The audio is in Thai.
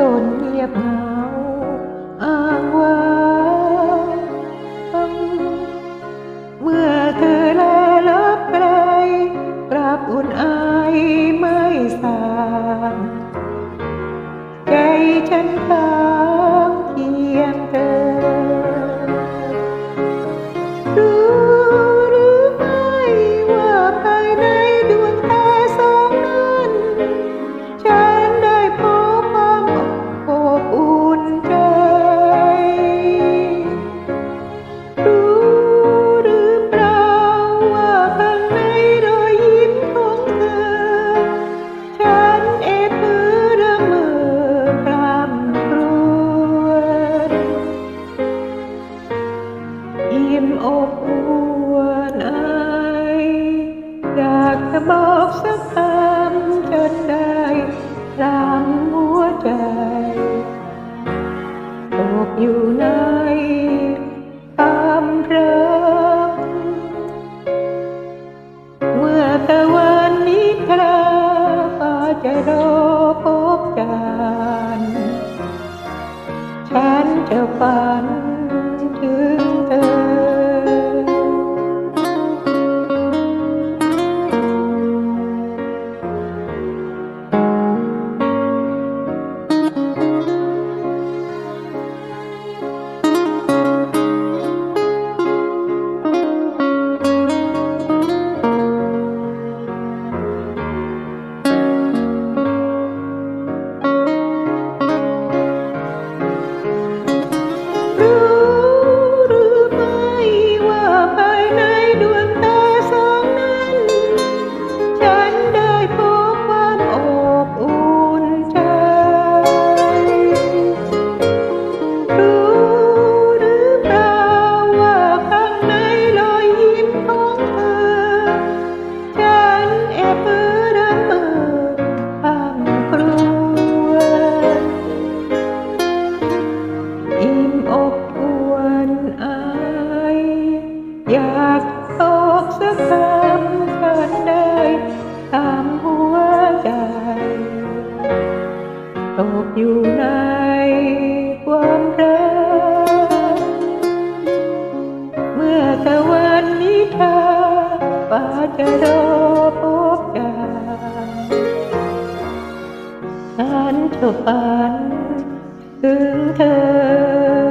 ตนเงียบเหงาอ้างว้างเมื่อเธอลลับไปปรับอุ่นอายไม่สางใจฉันตา ใจตกอยู่ในความรักเมื่อตะวันนี้คราฟ้าจะรอพบกันฉันจะฝันถึง อยู่ในความรัก เมื่อตะวันนี้เธอป่าจะรอพบกันฉันจะฝันถึงเธอ